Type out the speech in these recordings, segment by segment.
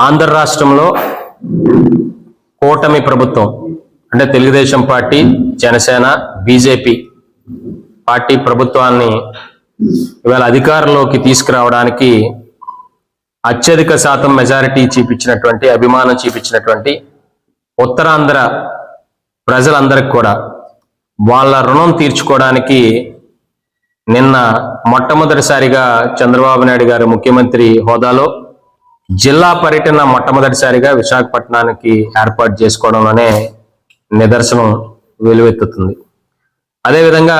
ఆంధ్ర రాష్ట్రంలో కూటమి ప్రభుత్వం అంటే Telugu Desam party Janasena BJP party ప్రభుత్వాన్ని ఇవాళ అధికారంలోకి తీసుకురావడానికి అత్యధిక శాతం మెజారిటీ చూపించినటువంటి అభిమానం చూపించినటువంటి ఉత్తరాంధ్ర ప్రజలందరికి కూడా వాళ్ళ రుణం తీర్చుకోవడానికి నిన్న మొట్టమొదటిసారిగా చంద్రబాబు నాయుడు గారు ముఖ్యమంత్రి హోదాలో జిల్లా పర్యటన మొట్టమొదటిసారిగా విశాఖపట్నానికి ఏర్పాటు చేసుకోవడంలోనే నిదర్శనం వెలువెత్తుతుంది. అదేవిధంగా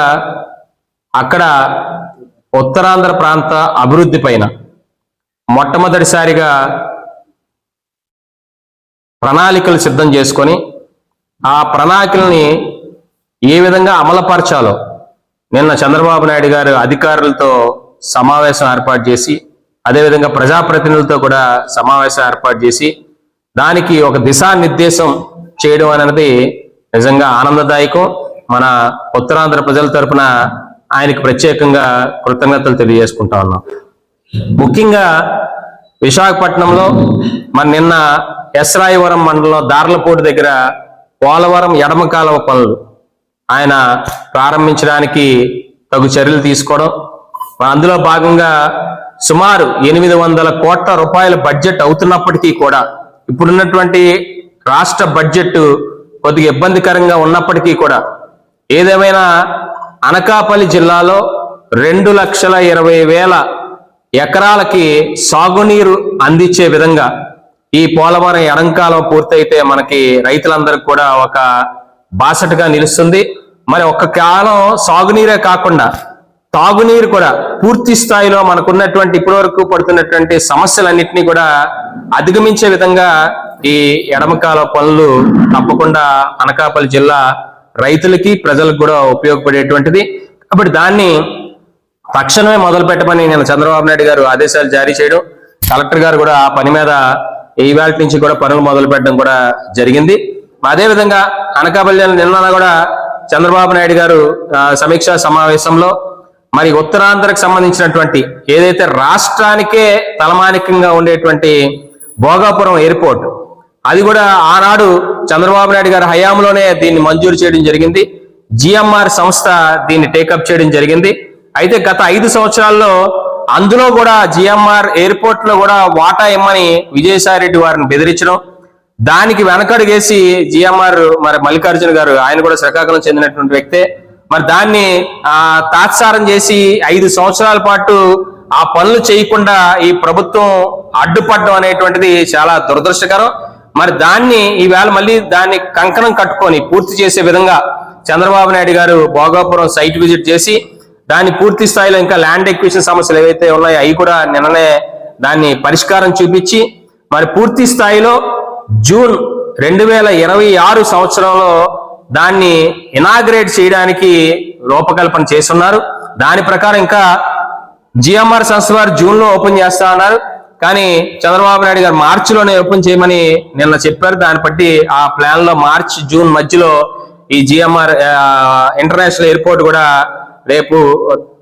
అక్కడ ఉత్తరాంధ్ర ప్రాంత అభివృద్ధి పైన మొట్టమొదటిసారిగా ప్రణాళికలు సిద్ధం చేసుకొని ఆ ప్రణాళికల్ని ఏ విధంగా అమలుపరచాలో నిన్న చంద్రబాబు నాయుడు గారు అధికారులతో సమావేశం ఏర్పాటు చేసి అదేవిధంగా ప్రజాప్రతినిధులతో కూడా సమావేశం ఏర్పాటు చేసి దానికి ఒక దిశానిర్దేశం చేయడం అనేది నిజంగా ఆనందదాయకం. మన ఉత్తరాంధ్ర ప్రజల తరపున ఆయనకి ప్రత్యేకంగా కృతజ్ఞతలు తెలియజేసుకుంటా ఉన్నాం. ముఖ్యంగా విశాఖపట్నంలో మన నిన్న ఎస్రాయవరం మండలం దార్లపూడి దగ్గర పోలవరం ఎడమ కాలువ పనులు ఆయన ప్రారంభించడానికి తగు చర్యలు తీసుకోవడం అందులో భాగంగా సుమారు ఎనిమిది వందల కోట్ల రూపాయల బడ్జెట్ అవుతున్నప్పటికీ కూడా ఇప్పుడున్నటువంటి రాష్ట్ర బడ్జెట్ కొద్దిగా ఇబ్బందికరంగా ఉన్నప్పటికీ కూడా ఏదేమైనా అనకాపల్లి జిల్లాలో రెండు లక్షల ఇరవై వేల ఎకరాలకి సాగునీరు అందించే విధంగా ఈ పోలవరం ఎడంకాలం పూర్తయితే మనకి రైతులందరికీ కూడా ఒక బాసటగా నిలుస్తుంది. మరి ఒక కాలం సాగునీరే కాకుండా తాగునీరు కూడా పూర్తి స్థాయిలో మనకున్నటువంటి ఇప్పటి వరకు పడుతున్నటువంటి సమస్యలన్నింటినీ కూడా అధిగమించే విధంగా ఈ ఎడమకాల పనులు తప్పకుండా అనకాపల్లి జిల్లా రైతులకి ప్రజలకు కూడా ఉపయోగపడేటువంటిది. కాబట్టి దాన్ని తక్షణమే మొదలు పెట్టమని నేను చంద్రబాబు నాయుడు గారు ఆదేశాలు జారీ చేయడం కలెక్టర్ గారు కూడా ఆ పని మీద ఈవేళ నుంచి కూడా పనులు మొదలు పెట్టడం కూడా జరిగింది. అదేవిధంగా అనకాపల్లి నిన్న కూడా చంద్రబాబు నాయుడు గారు సమీక్షా సమావేశంలో మరి ఉత్తరాంధ్రకు సంబంధించినటువంటి ఏదైతే రాష్ట్రానికే తలమానికంగా ఉండేటువంటి భోగాపురం ఎయిర్పోర్ట్ అది కూడా ఆనాడు చంద్రబాబు నాయుడు గారి హయాంలోనే దీన్ని మంజూరు చేయడం జరిగింది. జిఎంఆర్ సంస్థ దీన్ని టేకప్ చేయడం జరిగింది. అయితే గత ఐదు సంవత్సరాల్లో అందులో కూడా జిఎంఆర్ ఎయిర్పోర్ట్లో కూడా వాటా ఇమ్మని విజయసాయిరెడ్డి వారిని బెదిరించడం దానికి వెనకడుగేసి జిఎంఆర్ మరి మల్లికార్జున గారు ఆయన కూడా శ్రీకాకుళం చెందినటువంటి వ్యక్తే. మరి దాన్ని ఆ తాత్సారం చేసి ఐదు సంవత్సరాల పాటు ఆ పనులు చేయకుండా ఈ ప్రభుత్వం అడ్డుపడడం అనేటువంటిది చాలా దురదృష్టకరం. మరి దాన్ని ఈవేళ మళ్ళీ దాన్ని కంకణం కట్టుకొని పూర్తి చేసే విధంగా చంద్రబాబు నాయుడు గారు భోగాపురం సైట్ విజిట్ చేసి దాన్ని పూర్తి స్థాయిలో ఇంకా ల్యాండ్ ఎక్విషన్ సమస్యలు ఏవైతే ఉన్నాయో అవి కూడా నిన్ననే దాన్ని పరిష్కారం చూపించి మరి పూర్తి స్థాయిలో జూన్ రెండు వేల ఇరవై ఆరు సంవత్సరంలో దాన్ని ఇనాగ్రేట్ చేయడానికి రూపకల్పన చేస్తున్నారు. దాని ప్రకారం ఇంకా జిఎంఆర్ సంస్థ వారు జూన్లో ఓపెన్ చేస్తా అన్నారు. కానీ చంద్రబాబు నాయుడు గారు మార్చిలోనే ఓపెన్ చేయమని నిన్న చెప్పారు. దాన్ని బట్టి ఆ ప్లాన్లో మార్చ్ జూన్ మధ్యలో ఈ జిఎంఆర్ ఇంటర్నేషనల్ ఎయిర్పోర్ట్ కూడా రేపు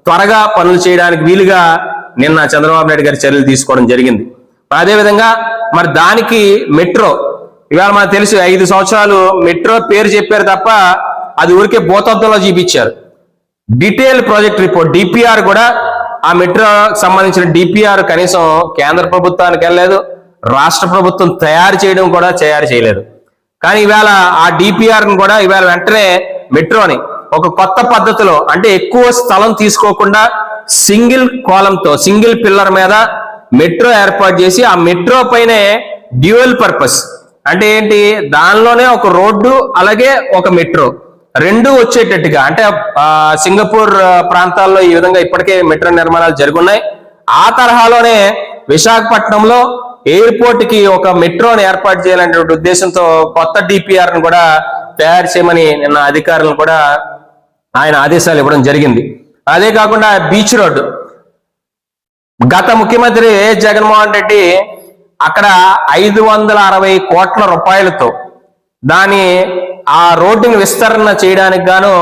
త్వరగా పనులు చేయడానికి వీలుగా నిన్న చంద్రబాబు నాయుడు గారి చర్యలు తీసుకోవడం జరిగింది. అదేవిధంగా మరి దానికి మెట్రో ఇవాళ మనకు తెలుసు ఐదు సంవత్సరాలు మెట్రో పేరు చెప్పారు తప్ప అది ఊరికే భూతత్వంలో చూపించారు. డీటెయిల్ ప్రాజెక్ట్ రిపోర్ట్ డిపిఆర్ కూడా ఆ మెట్రో సంబంధించిన డిపిఆర్ కనీసం కేంద్ర ప్రభుత్వానికి వెళ్ళలేదు రాష్ట్ర ప్రభుత్వం తయారు చేయడం కూడా తయారు చేయలేదు. కానీ ఇవాళ ఆ డిపిఆర్ను కూడా ఇవాళ వెంటనే మెట్రోని ఒక కొత్త పద్ధతిలో అంటే ఎక్కువ స్థలం తీసుకోకుండా సింగిల్ కోలంతో సింగిల్ పిల్లర్ మీద మెట్రో ఏర్పాటు చేసి ఆ మెట్రో పైనే డ్యూయల్ పర్పస్ అంటే ఏంటి? దానిలోనే ఒక రోడ్డు అలాగే ఒక మెట్రో. రెండు వచ్చేటట్టుగా అంటే సింగపూర్ ప్రాంతాల్లో ఈ విధంగా ఇప్పటికే మెట్రో నిర్మాణాలు జరుగున్నాయి. ఆ తరహాలోనే విశాఖపట్నంలో ఎయిర్పోర్ట్కి ఒక మెట్రోని ఏర్పాటు చేయాలనేటువంటి ఉద్దేశంతో కొత్త డిపిఆర్ను కూడా తయారు చేయమని నిన్న అధికారులను కూడా ఆయన ఆదేశాలు ఇవ్వడం జరిగింది. అదే కాకుండా బీచ్ రోడ్డు. గత ముఖ్యమంత్రి జగన్మోహన్ రెడ్డి అక్కడ ఐదు వందల అరవై కోట్ల రూపాయలతో దాని ఆ రోడ్డుని విస్తరణ చేయడానికి గాను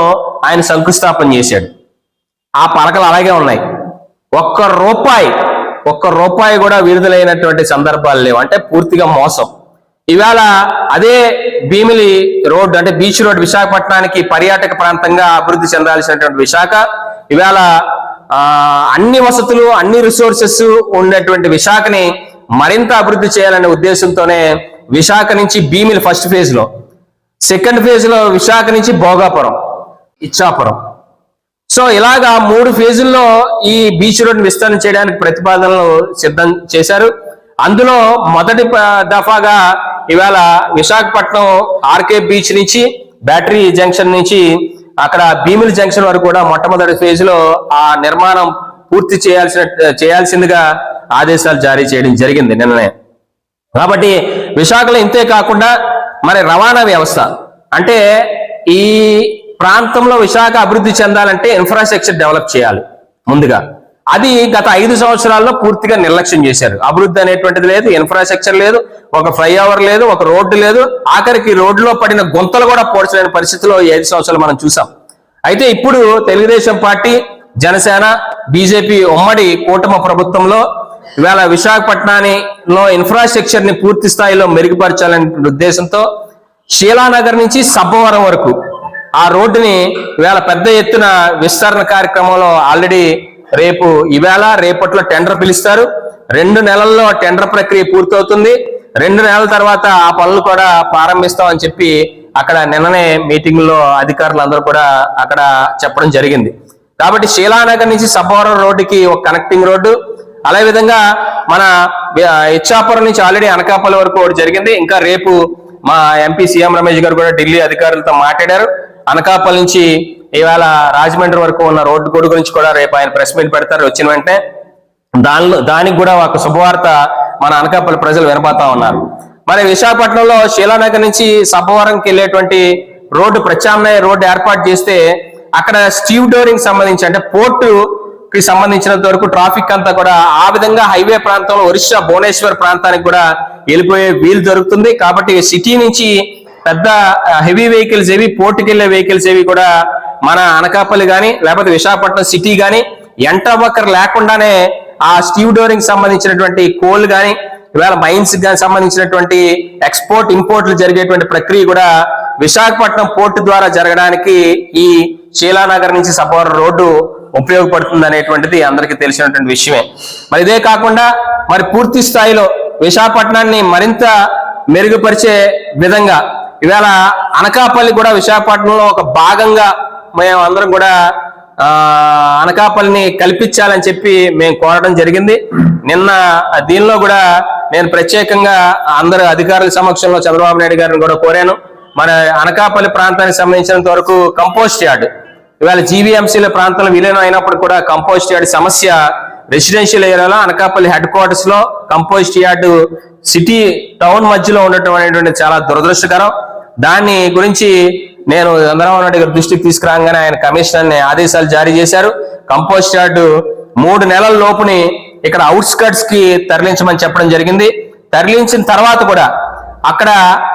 ఆయన శంకుస్థాపన చేశాడు. ఆ పలకలు అలాగే ఉన్నాయి. ఒక్క రూపాయి ఒక్క రూపాయి కూడా విడుదలైనటువంటి సందర్భాలు లేవు. అంటే పూర్తిగా మోసం. ఇవాళ అదే భీమిలి రోడ్ అంటే బీచ్ రోడ్ విశాఖపట్నానికి పర్యాటక ప్రాంతంగా అభివృద్ధి చెందాల్సినటువంటి విశాఖ ఇవాళ అన్ని వసతులు అన్ని రిసోర్సెస్ ఉన్నటువంటి విశాఖని మరింత అభివృద్ధి చేయాలనే ఉద్దేశంతోనే విశాఖ నుంచి భీమిలి ఫస్ట్ ఫేజ్లో సెకండ్ ఫేజ్లో విశాఖ నుంచి భోగాపురం ఇచ్చాపురం. సో ఇలాగా మూడు ఫేజుల్లో ఈ బీచ్ రోడ్ విస్తరణ చేయడానికి ప్రతిపాదనలు సిద్ధం చేశారు. అందులో మొదటి దఫాగా ఇవాళ విశాఖపట్నం ఆర్కే బీచ్ నుంచి బ్యాటరీ జంక్షన్ నుంచి అక్కడ భీమిలి జంక్షన్ వరకు కూడా మొట్టమొదటి ఫేజ్లో ఆ నిర్మాణం పూర్తి చేయాల్సిన చేయాల్సిందిగా ఆదేశాలు జారీ చేయడం జరిగింది నిన్ననే. కాబట్టి విశాఖలో ఇంతే కాకుండా మరి రవాణా వ్యవస్థ అంటే ఈ ప్రాంతంలో విశాఖ అభివృద్ధి చెందాలంటే ఇన్ఫ్రాస్ట్రక్చర్ డెవలప్ చేయాలి ముందుగా. అది గత ఐదు సంవత్సరాల్లో పూర్తిగా నిర్లక్ష్యం చేశారు. అభివృద్ధి అనేటువంటిది లేదు ఇన్ఫ్రాస్ట్రక్చర్ లేదు ఒక ఫ్లైఓవర్ లేదు ఒక రోడ్డు లేదు. ఆఖరికి రోడ్డులో పడిన గుంతలు కూడా పోడ్చలేని పరిస్థితిలో ఈ ఐదు సంవత్సరాలు మనం చూసాం. అయితే ఇప్పుడు తెలుగుదేశం పార్టీ జనసేన బీజేపీ ఉమ్మడి కూటమి ప్రభుత్వంలో ఇవాళ విశాఖపట్నంలో ఇన్ఫ్రాస్ట్రక్చర్ని పూర్తి స్థాయిలో మెరుగుపరచాలనే ఉద్దేశంతో శీలానగర్ నుంచి సబ్బవరం వరకు ఆ రోడ్డుని ఇవాళ పెద్ద ఎత్తున విస్తరణ కార్యక్రమంలో ఆల్రెడీ రేపు ఇవాళ రేపట్లో టెండర్ పిలుస్తారు. రెండు నెలల్లో టెండర్ ప్రక్రియ పూర్తవుతుంది. రెండు నెలల తర్వాత ఆ పనులు కూడా ప్రారంభిస్తామని చెప్పి అక్కడ నిన్ననే మీటింగ్లో అధికారులు అందరూ కూడా అక్కడ చెప్పడం జరిగింది. కాబట్టి శీలానగర్ నుంచి సబ్బవరం రోడ్డుకి ఒక కనెక్టింగ్ రోడ్డు. అదే విధంగా మన ఇచ్చాపురం నుంచి ఆల్రెడీ అనకాపల్లి వరకు ఒకటి జరిగింది. ఇంకా రేపు మా ఎంపీ సీఎం రమేష్ గారు కూడా ఢిల్లీ అధికారులతో మాట్లాడారు. అనకాపల్లి నుంచి ఇవాళ రాజమండ్రి వరకు ఉన్న రోడ్డు కూడా గురించి కూడా రేపు ఆయన ప్రెస్ మీట్ పెడతారు వచ్చిన వెంటనే. దానిలో దానికి కూడా ఒక శుభవార్త మన అనకాపల్లి ప్రజలు వినబోతా ఉన్నారు. మరి విశాఖపట్నంలో శీలానగర్ నుంచి సబ్బవరంకి వెళ్ళేటువంటి రోడ్డు ప్రత్యామ్నాయ రోడ్డు ఏర్పాటు చేస్తే అక్కడ స్టీవ్ డోరింగ్ సంబంధించి అంటే పోర్టు కి సంబంధించినంత వరకు ట్రాఫిక్ అంతా కూడా ఆ విధంగా హైవే ప్రాంతంలో ఒరిస్సా భువనేశ్వర్ ప్రాంతానికి కూడా వెళ్ళిపోయే వీలు దొరుకుతుంది. కాబట్టి సిటీ నుంచి పెద్ద హెవీ వెహికల్స్ ఏవి పోర్టుకి వెళ్ళే వెహికల్స్ ఏవి కూడా మన అనకాపల్లి గాని లేకపోతే విశాఖపట్నం సిటీ గాని ఎంటర్వర్కర్ లేకుండానే ఆ స్టీవ్ డోరింగ్ సంబంధించినటువంటి కోల్ గాని ఇవాళ మైన్స్ గాని సంబంధించినటువంటి ఎక్స్పోర్ట్ ఇంపోర్ట్లు జరిగేటువంటి ప్రక్రియ కూడా విశాఖపట్నం పోర్టు ద్వారా జరగడానికి ఈ శీలానగర్ నుంచి సపోర్ రోడ్డు ఉపయోగపడుతుంది అనేటువంటిది అందరికీ తెలిసినటువంటి విషయమే. మరి ఇదే కాకుండా మరి పూర్తి స్థాయిలో విశాఖపట్నాన్ని మరింత మెరుగుపరిచే విధంగా ఇవాళ అనకాపల్లి కూడా విశాఖపట్నంలో ఒక భాగంగా మేము అందరం కూడా ఆ అనకాపల్లిని కల్పించాలని చెప్పి మేము కోరడం జరిగింది. నిన్న దీనిలో కూడా నేను ప్రత్యేకంగా అందరు అధికారుల సమక్షంలో చంద్రబాబు నాయుడు గారిని కూడా కోరాను. మన అనకాపల్లి ప్రాంతానికి సంబంధించినంత వరకు కంపోస్ట్ యార్డ్. ఇవాళ జీవీఎంసీల ప్రాంతంలో విలీనం అయినప్పుడు కూడా కంపోస్ట్ యార్డ్ సమస్య రెసిడెన్షియల్ ఏరియాలో అనకాపల్లి హెడ్ క్వార్టర్స్లో కంపోస్ట్ యార్డ్ సిటీ టౌన్ మధ్యలో ఉండటం అనేటువంటి చాలా దురదృష్టకరం. దాన్ని గురించి నేను చంద్రబాబు నాయుడు గారి దృష్టికి తీసుకురాగానే ఆయన కమిషనర్ ఆదేశాలు జారీ చేశారు. కంపోస్ట్ యార్డ్ మూడు నెలల లోపుని ఇక్కడ అవుట్స్కట్స్కి తరలించమని చెప్పడం జరిగింది. తరలించిన తర్వాత కూడా అక్కడ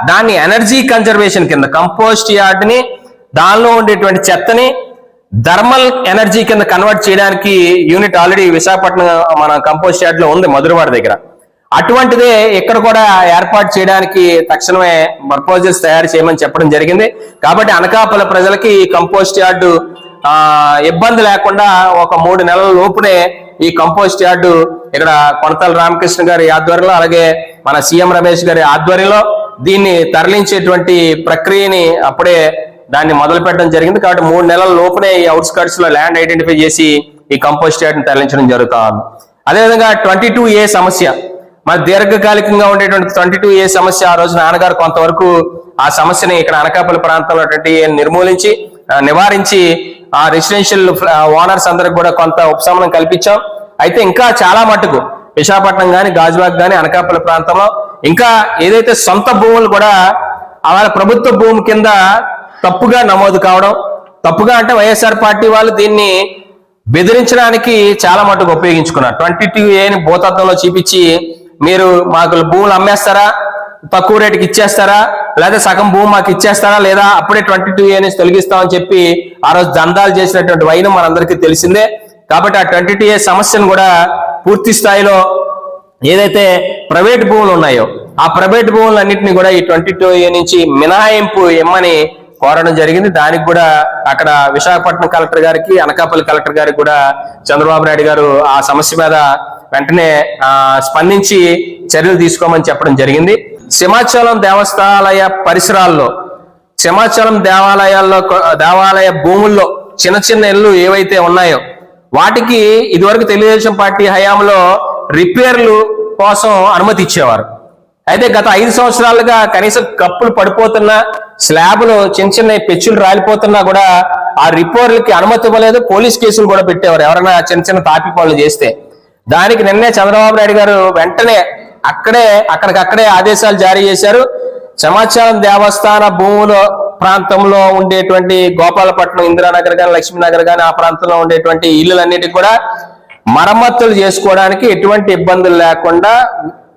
దాన్ని ఎనర్జీ కన్జర్వేషన్ కింద కంపోస్ట్ యార్డ్ని దానిలో ఉండేటువంటి చెత్తని థర్మల్ ఎనర్జీ కింద కన్వర్ట్ చేయడానికి యూనిట్ ఆల్రెడీ విశాఖపట్నం మన కంపోస్ట్ యార్డ్లో ఉంది మధురవాడ దగ్గర. అటువంటిదే ఇక్కడ కూడా ఏర్పాటు చేయడానికి తక్షణమే ప్రపోజల్స్ తయారు చేయమని చెప్పడం జరిగింది. కాబట్టి అనకాపల్లి ప్రజలకి ఈ కంపోస్ట్ యార్డు ఇబ్బంది లేకుండా ఒక మూడు నెలల లోపునే ఈ కంపోస్ట్ యార్డు ఇక్కడ కొనతల రామకృష్ణ గారి ఆధ్వర్యంలో అలాగే మన సీఎం రమేష్ గారి ఆధ్వర్యంలో దీన్ని తరలించేటువంటి ప్రక్రియని అప్పుడే దాన్ని మొదలు పెట్టడం జరిగింది. కాబట్టి మూడు నెలల లోపునే ఈ అవుట్స్కట్స్లో ల్యాండ్ ఐడెంటిఫై చేసి ఈ కంపోస్ట్ యార్డ్ని తరలించడం జరుగుతా. ఉంది అదేవిధంగా ట్వంటీ టూ ఏ సమస్య. మన దీర్ఘకాలికంగా ఉండేటువంటి ట్వంటీ టూ ఏ సమస్య ఆ రోజు నాన్నగారు కొంతవరకు ఆ సమస్యని ఇక్కడ అనకాపల్లి ప్రాంతంలో ఉన్నటువంటి నిర్మూలించి నివారించి ఆ రెసిడెన్షియల్ ఓనర్స్ అందరికి కూడా కొంత ఉపశమనం కల్పించాం. అయితే ఇంకా చాలా మటుకు విశాఖపట్నం కానీ గాజువాక్ కానీ అనకాపల్లి ప్రాంతంలో ఇంకా ఏదైతే సొంత భూములు కూడా వాళ్ళ ప్రభుత్వ భూమి కింద తప్పుగా నమోదు కావడం తప్పుగా అంటే వైఎస్ఆర్ పార్టీ వాళ్ళు దీన్ని బెదిరించడానికి చాలా మటుకు ఉపయోగించుకున్నారు. ట్వంటీ టూ ఏని భూతత్వంలో చూపించి మీరు మాకు భూములు అమ్మేస్తారా? తక్కువ రేటుకి ఇచ్చేస్తారా? లేదా సగం భూమి మాకు ఇచ్చేస్తారా? లేదా అప్పుడే ట్వంటీ టూ ఏని తొలగిస్తామని చెప్పి ఆ రోజు దందాలు చేసినటువంటి వైనం మనందరికీ తెలిసిందే. కాబట్టి ఆ ట్వంటీ టూ ఏ సమస్యను కూడా పూర్తి స్థాయిలో ఏదైతే ప్రైవేట్ భూములు ఉన్నాయో ఆ ప్రైవేట్ భూములన్నింటినీ కూడా ఈ ట్వంటీ టూ ఏ నుంచి మినహాయింపు ఇమ్మని కోరడం జరిగింది. దానికి కూడా అక్కడ విశాఖపట్నం కలెక్టర్ గారికి అనకాపల్లి కలెక్టర్ గారికి కూడా చంద్రబాబు నాయుడు గారు ఆ సమస్య మీద వెంటనే స్పందించి చర్యలు తీసుకోమని చెప్పడం జరిగింది. సింహాచలం దేవస్థానాలయ పరిసరాల్లో సింహాచలం దేవాలయాల్లో దేవాలయ భూముల్లో చిన్న చిన్న ఇళ్ళు ఏవైతే ఉన్నాయో వాటికి ఇదివరకు తెలుగుదేశం పార్టీ హయాంలో రిపేర్లు కోసం అనుమతి ఇచ్చేవారు. అయితే గత ఐదు సంవత్సరాలుగా కనీసం కప్పులు పడిపోతున్నా స్లాబ్లు చిన్న చిన్న పెచ్చులు రాలిపోతున్నా కూడా ఆ రిపేర్లకి అనుమతి ఇవ్వలేదు. పోలీస్ కేసులు కూడా పెట్టేవారు. ఎవరైనా చిన్న చిన్న తాపి పనులు చేస్తే. దానికి నిన్నే చంద్రబాబు నాయుడు గారు వెంటనే అక్కడే అక్కడికక్కడే ఆదేశాలు జారీ చేశారు. సమాచారం దేవస్థాన భూముల ప్రాంతంలో ఉండేటువంటి గోపాలపట్నం ఇందిరానగర్ కానీ లక్ష్మీనగర్ కానీ ఆ ప్రాంతంలో ఉండేటువంటి ఇల్లులన్నిటికీ కూడా మరమ్మతులు చేసుకోవడానికి ఎటువంటి ఇబ్బందులు లేకుండా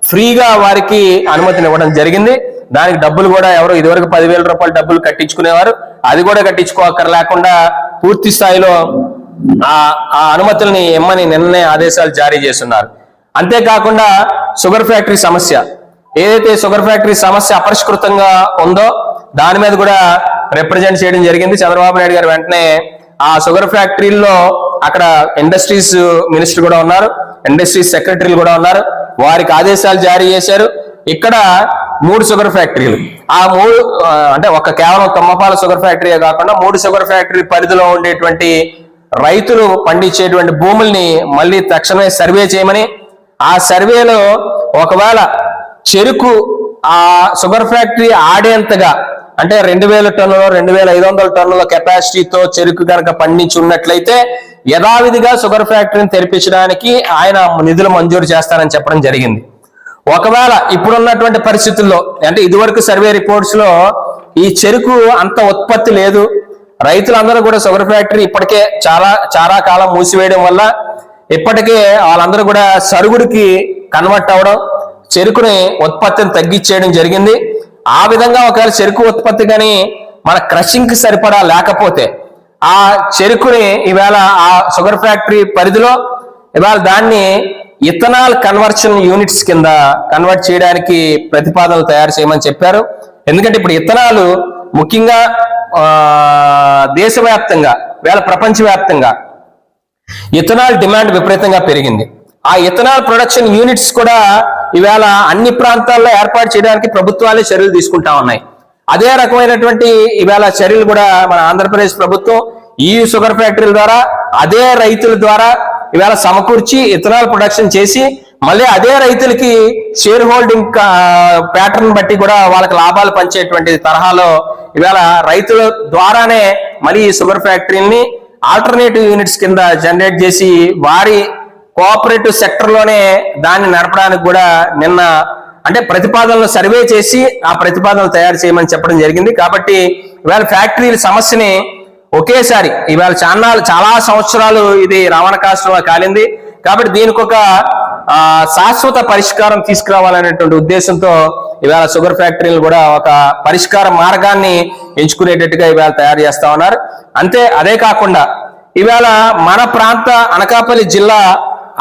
ఫ్రీగా వారికి అనుమతిని ఇవ్వడం జరిగింది. దానికి డబ్బులు కూడా ఎవరు ఇదివరకు పదివేల రూపాయలు డబ్బులు కట్టించుకునేవారు. అది కూడా కట్టించుకోకర్ లేకుండా పూర్తి స్థాయిలో ఆ ఆ అనుమతుల్ని ఇమ్మని నిన్ననే ఆదేశాలు జారీ చేస్తున్నారు. అంతేకాకుండా షుగర్ ఫ్యాక్టరీ సమస్య. ఏదైతే షుగర్ ఫ్యాక్టరీ సమస్య అపరిష్కృతంగా ఉందో దాని మీద కూడా రిప్రజెంట్ చేయడం జరిగింది. చంద్రబాబు నాయుడు గారు వెంటనే ఆ షుగర్ ఫ్యాక్టరీల్లో అక్కడ ఇండస్ట్రీస్ మినిస్టర్ కూడా ఉన్నారు ఇండస్ట్రీస్ సెక్రటరీలు కూడా ఉన్నారు. వారికి ఆదేశాలు జారీ చేశారు. ఇక్కడ మూడు షుగర్ ఫ్యాక్టరీలు. ఆ మూడు అంటే ఒక కేవలం తుమ్మపాల షుగర్ ఫ్యాక్టరీయే కాకుండా మూడు షుగర్ ఫ్యాక్టరీ పరిధిలో ఉండేటువంటి రైతులు పండించేటువంటి భూముల్ని మళ్ళీ తక్షణమే సర్వే చేయమని ఆ సర్వేలో ఒకవేళ చెరుకు ఆ షుగర్ ఫ్యాక్టరీ ఆడేంతగా అంటే రెండు వేల టన్నులో రెండు వేల ఐదు వందల టన్నుల కెపాసిటీతో చెరుకు కనుక పండించి ఉన్నట్లయితే యథావిధిగా షుగర్ ఫ్యాక్టరీని తెరిపించడానికి ఆయన నిధులు మంజూరు చేస్తారని చెప్పడం జరిగింది. ఒకవేళ ఇప్పుడున్నటువంటి పరిస్థితుల్లో అంటే ఇదివరకు సర్వే రిపోర్ట్స్లో ఈ చెరుకు అంత ఉత్పత్తి లేదు. రైతులందరూ కూడా షుగర్ ఫ్యాక్టరీ ఇప్పటికే చాలా చాలా కాలం మూసివేయడం వల్ల ఇప్పటికే వాళ్ళందరూ కూడా సరుగుడికి కన్వర్ట్ అవ్వడం చెరుకుని ఉత్పత్తిని తగ్గించేయడం జరిగింది. ఆ విధంగా ఒకవేళ చెరుకు ఉత్పత్తి కానీ మన క్రషింగ్కి సరిపడా లేకపోతే ఆ చెరుకుని ఈవేళ ఆ షుగర్ ఫ్యాక్టరీ పరిధిలో ఇవాళ దాన్ని ఇథనాల్ కన్వర్షన్ యూనిట్స్ కింద కన్వర్ట్ చేయడానికి ప్రతిపాదనలు తయారు చేయమని చెప్పారు. ఎందుకంటే ఇప్పుడు ఇథనాలు ముఖ్యంగా దేశవ్యాప్తంగా వేళ ప్రపంచవ్యాప్తంగా ఇథనాల్ డిమాండ్ విపరీతంగా పెరిగింది. ఆ ఇథనాల్ ప్రొడక్షన్ యూనిట్స్ కూడా ఇవాళ అన్ని ప్రాంతాల్లో ఏర్పాటు చేయడానికి ప్రభుత్వాలే చర్యలు తీసుకుంటా ఉన్నాయి. అదే రకమైనటువంటి ఇవాళ చర్యలు కూడా మన ఆంధ్రప్రదేశ్ ప్రభుత్వం ఈ షుగర్ ఫ్యాక్టరీల ద్వారా అదే రైతుల ద్వారా ఇవాళ సమకూర్చి ఇథనాల్ ప్రొడక్షన్ చేసి మళ్ళీ అదే రైతులకి షేర్ హోల్డింగ్ ప్యాటర్న్ బట్టి కూడా వాళ్ళకి లాభాలు పంచేటువంటి తరహాలో ఇవాళ రైతుల ద్వారానే మళ్ళీ ఈ షుగర్ ఫ్యాక్టరీని ఆల్టర్నేటివ్ యూనిట్స్ కింద జనరేట్ చేసి వారి కోఆపరేటివ్ సెక్టర్లోనే దాన్ని నడపడానికి కూడా నిన్న అంటే ప్రతిపాదనలు సర్వే చేసి ఆ ప్రతిపాదనలు తయారు చేయమని చెప్పడం జరిగింది. కాబట్టి ఇవాళ ఫ్యాక్టరీల సమస్యని ఒకేసారి ఇవాళ చాలా చాలా సంవత్సరాలు ఇది రవాణా కాష్టంగా కాలింది. కాబట్టి దీనికి ఒక శాశ్వత పరిష్కారం తీసుకురావాలనేటువంటి ఉద్దేశంతో ఇవాళ షుగర్ ఫ్యాక్టరీలు కూడా ఒక పరిష్కార మార్గాన్ని ఎంచుకునేటట్టుగా ఇవాళ తయారు చేస్తా ఉన్నారు. అంతే అదే కాకుండా ఇవాళ మన ప్రాంత అనకాపల్లి జిల్లా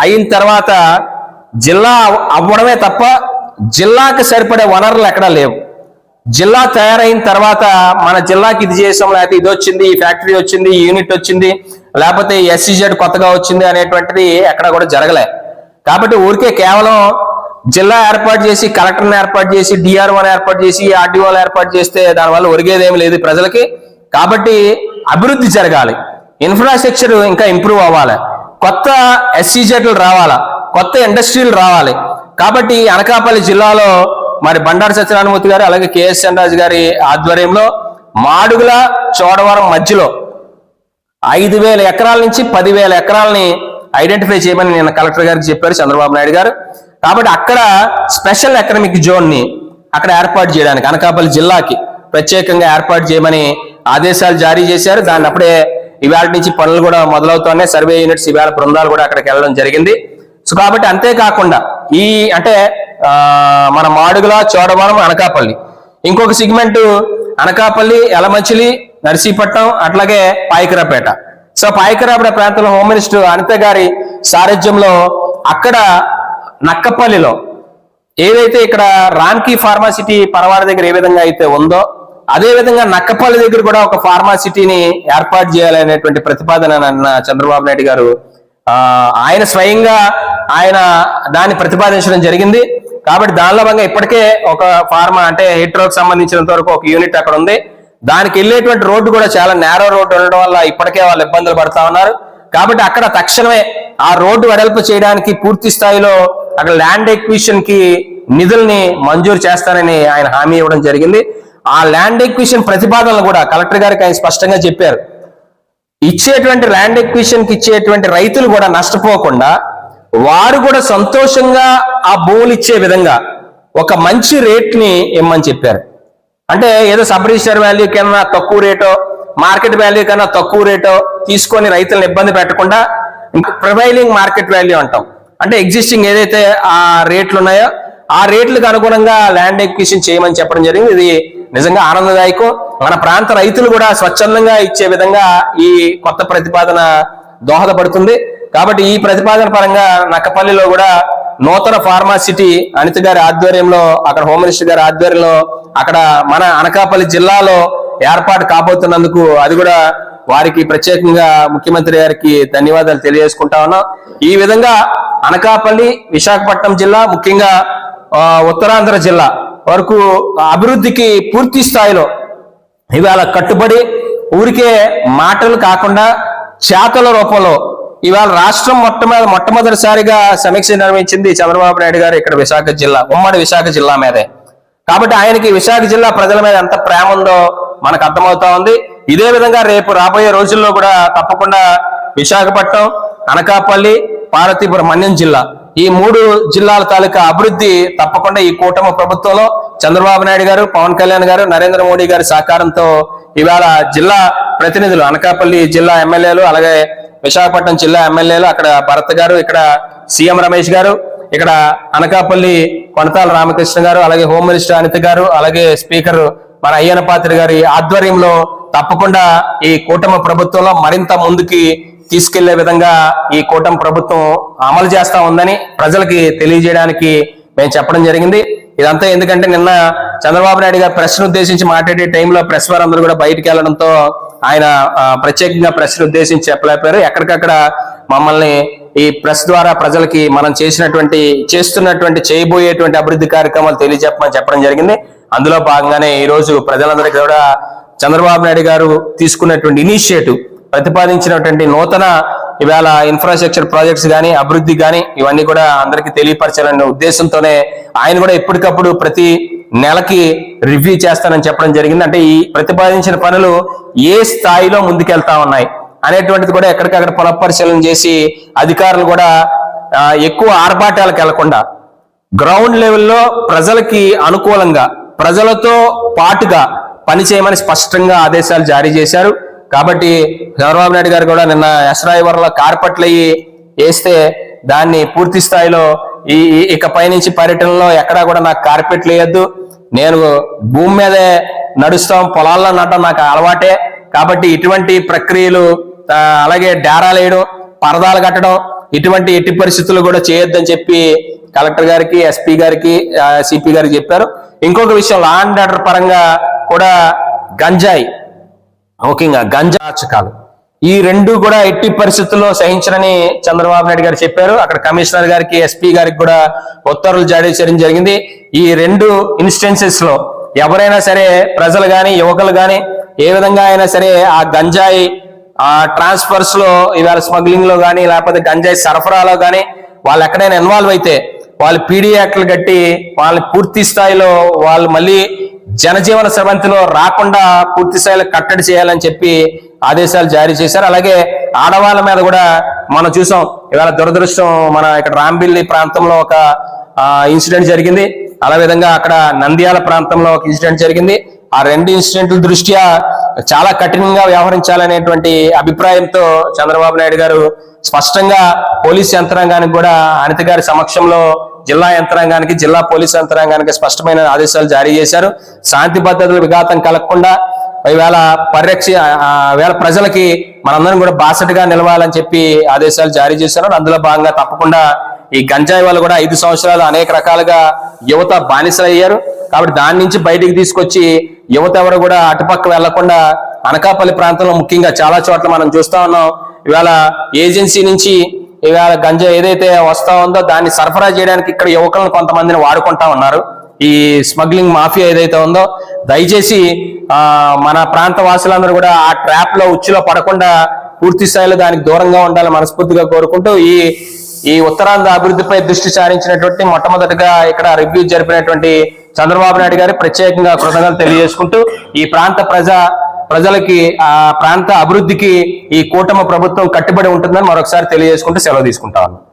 అయిన తర్వాత జిల్లా అవ్వడమే తప్ప జిల్లాకు సరిపడే వనరులు ఎక్కడా లేవు. జిల్లా తయారైన తర్వాత మన జిల్లాకి ఇది చేసాం లేకపోతే ఇది వచ్చింది ఈ ఫ్యాక్టరీ వచ్చింది ఈ యూనిట్ వచ్చింది లేకపోతే ఎస్సీజెడ్ కొత్తగా వచ్చింది అనేటువంటిది ఎక్కడ కూడా జరగలే. కాబట్టి ఊరికే కేవలం జిల్లా ఏర్పాటు చేసి కలెక్టర్ని ఏర్పాటు చేసి డిఆర్ఓని ఏర్పాటు చేసి ఆర్డీఓలు ఏర్పాటు చేస్తే దానివల్ల ఒరిగేదేమి లేదు ప్రజలకి. కాబట్టి అభివృద్ధి జరగాలి. ఇన్ఫ్రాస్ట్రక్చర్ ఇంకా ఇంప్రూవ్ అవ్వాలి. కొత్త ఎస్సీజెట్లు రావాలా? కొత్త ఇండస్ట్రీలు రావాలి. కాబట్టి అనకాపల్లి జిల్లాలో మరి బండారు సత్యనారాయణమూర్తి గారు అలాగే కేఎస్ చంద్రరాజు గారి ఆధ్వర్యంలో మాడుగుల చోడవరం మధ్యలో ఐదు వేల ఎకరాల నుంచి పదివేల ఎకరాలని ఐడెంటిఫై చేయమని నిన్న కలెక్టర్ గారికి చెప్పారు చంద్రబాబు నాయుడు గారు. కాబట్టి అక్కడ స్పెషల్ ఎకనమిక్ జోన్ని అక్కడ ఏర్పాటు చేయడానికి అనకాపల్లి జిల్లాకి ప్రత్యేకంగా ఏర్పాటు చేయమని ఆదేశాలు జారీ చేశారు. దాన్ని అప్పుడే ఇవాళ నుంచి పనులు కూడా మొదలవుతున్నాయి. సర్వే యూనిట్స్ ఇవాళ బృందాలు కూడా అక్కడికి వెళ్ళడం జరిగింది. సో కాబట్టి అంతేకాకుండా ఈ అంటే మన మాడుగుల చోడవరం అనకాపల్లి. ఇంకొక సిగ్మెంట్ అనకాపల్లి ఎలమంచిలి నర్సీపట్నం అట్లాగే పాయకరాపేట సో పాయకరాపేట ప్రాంతంలో హోమ్ మినిస్టర్ అనిత గారి సారథ్యంలో అక్కడ నక్కపల్లిలో ఏదైతే ఇక్కడ రామ్కీ ఫార్మాసిటీ పరవాడ దగ్గర ఏ విధంగా అయితే ఉందో అదే విధంగా నక్కపల్లి దగ్గర కూడా ఒక ఫార్మాసిటీని ఏర్పాటు చేయాలనేటువంటి ప్రతిపాదన అన్న చంద్రబాబు నాయుడు గారు ఆయన స్వయంగా ఆయన దాన్ని ప్రతిపాదించడం జరిగింది. కాబట్టి దానిలో భాగంగా ఇప్పటికే ఒక ఫార్మా అంటే హెట్రోకి సంబంధించినంత వరకు ఒక యూనిట్ అక్కడ ఉంది. దానికి వెళ్ళేటువంటి రోడ్డు కూడా చాలా నేరో రోడ్డు ఉండడం వల్ల ఇప్పటికే వాళ్ళు ఇబ్బందులు పడతా ఉన్నారు. కాబట్టి అక్కడ తక్షణమే ఆ రోడ్డు వెడల్పు చేయడానికి పూర్తి స్థాయిలో అక్కడ ల్యాండ్ ఎక్విషన్కి నిధుల్ని మంజూరు చేస్తానని ఆయన హామీ ఇవ్వడం జరిగింది. ఆ ల్యాండ్ ఎక్విషన్ ప్రతిపాదనలు కూడా కలెక్టర్ గారికి ఆయన స్పష్టంగా చెప్పారు. ఇచ్చేటువంటి ల్యాండ్ ఎక్విషన్కి ఇచ్చేటువంటి రైతులు కూడా నష్టపోకుండా వారు కూడా సంతోషంగా ఆ భూములు ఇచ్చే విధంగా ఒక మంచి రేట్ని ఇమ్మని చెప్పారు. అంటే ఏదో సబ్ రిజిస్టర్ వాల్యూ కన్నా తక్కువ రేటో మార్కెట్ వాల్యూ కన్నా తక్కువ రేటో తీసుకొని రైతులను ఇబ్బంది పెట్టకుండా ప్రివైలింగ్ మార్కెట్ వాల్యూ అంటాం. అంటే ఎగ్జిస్టింగ్ ఏదైతే ఆ రేట్లు ఉన్నాయో ఆ రేట్లకు అనుగుణంగా ల్యాండ్ ఎక్విషన్ చేయమని చెప్పడం జరిగింది. ఇది నిజంగా ఆనందదాయకం. మన ప్రాంత రైతులు కూడా స్వచ్ఛందంగా ఇచ్చే విధంగా ఈ కొత్త ప్రతిపాదన దోహదపడుతుంది. కాబట్టి ఈ ప్రతిపాదన పరంగా నక్కపల్లిలో కూడా నూతన ఫార్మాసిటీ అనిత గారి ఆధ్వర్యంలో అక్కడ హోమ్ మినిస్టర్ గారి ఆధ్వర్యంలో అక్కడ మన అనకాపల్లి జిల్లాలో ఏర్పాటు కాబోతున్నందుకు అది కూడా వారికి ప్రత్యేకంగా ముఖ్యమంత్రి గారికి ధన్యవాదాలు తెలియజేసుకుంటా ఉన్నాం. ఈ విధంగా అనకాపల్లి విశాఖపట్నం జిల్లా ముఖ్యంగా ఉత్తరాంధ్ర జిల్లా వరకు అభివృద్ధికి పూర్తి స్థాయిలో ఇవాళ కట్టుబడి ఊరికే మాటలు కాకుండా చేతల రూపంలో ఇవాళ రాష్ట్రం మొట్టమొదటి మొట్టమొదటిసారిగా సమీక్ష నిర్వహించింది చంద్రబాబు నాయుడు గారు ఇక్కడ విశాఖ జిల్లా ఉమ్మడి విశాఖ జిల్లా మీదే. కాబట్టి ఆయనకి విశాఖ జిల్లా ప్రజల మీద ఎంత ప్రేమ ఉందో మనకు అర్థమవుతా ఉంది. ఇదే విధంగా రేపు రాబోయే రోజుల్లో కూడా తప్పకుండా విశాఖపట్నం అనకాపల్లి పార్వతీపురం మన్యం జిల్లా ఈ మూడు జిల్లాల తాలూకా అభివృద్ధి తప్పకుండా ఈ కూటమి ప్రభుత్వంలో చంద్రబాబు నాయుడు గారు పవన్ కళ్యాణ్ గారు నరేంద్ర మోడీ గారి సహకారంతో ఇవాళ జిల్లా ప్రతినిధులు అనకాపల్లి జిల్లా ఎమ్మెల్యేలు అలాగే విశాఖపట్నం జిల్లా ఎమ్మెల్యేలు అక్కడ భరత్ గారు ఇక్కడ సీఎం రమేష్ గారు ఇక్కడ అనకాపల్లి కొనతాల రామకృష్ణ గారు అలాగే హోమ్ మినిస్టర్ అనిత గారు అలాగే స్పీకర్ మన అయ్యన పాత్రి గారి ఆధ్వర్యంలో తప్పకుండా ఈ కూటమి ప్రభుత్వంలో మరింత ముందుకి తీసుకెళ్ళే విధంగా ఈ కూటమి ప్రభుత్వం అమలు చేస్తా ఉందని ప్రజలకి తెలియజేయడానికి మేము చెప్పడం జరిగింది. ఇదంతా ఎందుకంటే నిన్న చంద్రబాబు నాయుడు గారు ప్రశ్న ఉద్దేశించి మాట్లాడే టైంలో ప్రెస్ వారందరూ కూడా బయటికి వెళ్ళడంతో ఆయన ప్రత్యేకంగా ప్రశ్న ఉద్దేశించి చెప్పలేకపోయారు. ఎక్కడికక్కడ మమ్మల్ని ఈ ప్రెస్ ద్వారా ప్రజలకి మనం చేసినటువంటి చేస్తున్నటువంటి చేయబోయేటువంటి అభివృద్ధి కార్యక్రమాలు తెలియజెప్పమని చెప్పడం జరిగింది. అందులో భాగంగానే ఈ రోజు ప్రజలందరికీ కూడా చంద్రబాబు నాయుడు గారు తీసుకున్నటువంటి ఇనిషియేటివ్ ప్రతిపాదించినటువంటి నూతన ఇవాళ ఇన్ఫ్రాస్ట్రక్చర్ ప్రాజెక్ట్స్ కానీ అభివృద్ధి కానీ ఇవన్నీ కూడా అందరికీ తెలియపరచాలనే ఉద్దేశంతోనే ఆయన కూడా ఎప్పటికప్పుడు ప్రతి నెలకి రివ్యూ చేస్తానని చెప్పడం జరిగింది. అంటే ఈ ప్రతిపాదించిన పనులు ఏ స్థాయిలో ముందుకెళ్తా ఉన్నాయి అనేటువంటిది కూడా ఎక్కడికక్కడ పునఃపరిశీలన చేసి అధికారులు కూడా ఎక్కువ ఆర్భాటాలకు వెళ్ళకుండా గ్రౌండ్ లెవెల్లో ప్రజలకి అనుకూలంగా ప్రజలతో పాటుగా పని చేయమని స్పష్టంగా ఆదేశాలు జారీ చేశారు. కాబట్టి చంద్రబాబు నాయుడు గారు కూడా నిన్న ఎస్రాయివరంలో కార్పట్లయ్యి వేస్తే దాన్ని పూర్తి స్థాయిలో ఈ ఇకపై ఇక పైనుంచి పర్యటనలో ఎక్కడా కూడా నాకు కార్పెట్లు వేయద్దు. నేను భూమి మీదే నడుస్తాం. పొలాల్లో నడటం నాకు అలవాటే. కాబట్టి ఇటువంటి ప్రక్రియలు అలాగే డేరాలు వేయడం పరదాలు కట్టడం ఇటువంటి ఎట్టి పరిస్థితులు కూడా చేయొద్దని చెప్పి కలెక్టర్ గారికి ఎస్పీ గారికి సిపి గారికి చెప్పారు. ఇంకొక విషయం లా అండ్ ఆర్డర్ పరంగా కూడా గంజాయి. ముఖ్యంగా గంజాచకాలు ఈ రెండు కూడా ఎట్టి పరిస్థితుల్లో సహించరని చంద్రబాబు నాయుడు గారు చెప్పారు. అక్కడ కమిషనర్ గారికి ఎస్పీ గారికి కూడా ఉత్తర్వులు జారీ చేయడం జరిగింది. ఈ రెండు ఇన్స్టెన్సెస్లో ఎవరైనా సరే ప్రజలు గాని యువకులు గాని ఏ విధంగా అయినా సరే ఆ గంజాయి ఆ ట్రాన్స్ఫర్స్లో ఇవాళ స్మగ్లింగ్లో గానీ లేకపోతే గంజాయి సరఫరాలో కానీ వాళ్ళు ఎక్కడైనా ఇన్వాల్వ్ అయితే వాళ్ళు పీడీ యాక్ట్లు కట్టి వాళ్ళని పూర్తి స్థాయిలో వాళ్ళు మళ్ళీ జనజీవన స్రవంతిలో రాకుండా పూర్తి స్థాయిలో కట్టడి చేయాలని చెప్పి ఆదేశాలు జారీ చేశారు. అలాగే ఆడవాళ్ళ మీద కూడా మనం చూసాం ఇవాళ దురదృష్టం మన ఇక్కడ రాంబిల్లి ప్రాంతంలో ఒక ఇన్సిడెంట్ జరిగింది. అలా విధంగా అక్కడ నంద్యాల ప్రాంతంలో ఒక ఇన్సిడెంట్ జరిగింది. ఆ రెండు ఇన్సిడెంట్ల దృష్ట్యా చాలా కఠినంగా వ్యవహరించాలనేటువంటి అభిప్రాయంతో చంద్రబాబు నాయుడు గారు స్పష్టంగా పోలీస్ యంత్రాంగానికి కూడా అనిత గారి సమక్షంలో జిల్లా యంత్రాంగానికి జిల్లా పోలీస్ యంత్రాంగానికి స్పష్టమైన ఆదేశాలు జారీ చేశారు. శాంతి భద్రతలు విఘాతం కలగకుండా ఈవేళ పరిరక్ష వేళ ప్రజలకి మనందరం కూడా బాసటగా నిలవాలని చెప్పి ఆదేశాలు జారీ చేశారు. అందులో భాగంగా తప్పకుండా ఈ గంజాయి వల్ల కూడా ఐదు సంవత్సరాలు అనేక రకాలుగా యువత బానిసలయ్యారు. కాబట్టి దాని నుంచి బయటికి తీసుకొచ్చి యువత ఎవరు కూడా అటుపక్క వెళ్ళకుండా అనకాపల్లి ప్రాంతంలో ముఖ్యంగా చాలా చోట్ల మనం చూస్తా ఉన్నాం. ఇవాళ ఏజెన్సీ నుంచి ఇవాళ గంజా ఏదైతే వస్తా ఉందో దాన్ని సరఫరా చేయడానికి ఇక్కడ యువకులను కొంతమందిని వాడుకుంటా ఉన్నారు. ఈ స్మగ్లింగ్ మాఫియా ఏదైతే ఉందో దయచేసి ఆ మన ప్రాంత వాసులందరూ కూడా ఆ ట్రాప్లో ఉచ్చులో పడకుండా పూర్తి స్థాయిలో దానికి దూరంగా ఉండాలని మనస్ఫూర్తిగా కోరుకుంటూ ఈ ఈ ఉత్తరాంధ్ర అభివృద్ధిపై దృష్టి సారించినటువంటి మొట్టమొదటిగా ఇక్కడ రివ్యూ జరిపినటువంటి చంద్రబాబు నాయుడు గారి ప్రత్యేకంగా కృతజ్ఞతలు తెలియజేసుకుంటూ ఈ ప్రాంత ప్రజా ప్రజలకి ఆ ప్రాంత అభివృద్ధికి ఈ కూటమి ప్రభుత్వం కట్టుబడి ఉంటుందని మరొకసారి తెలియజేసుకుంటూ సెలవు తీసుకుంటా ఉన్నాను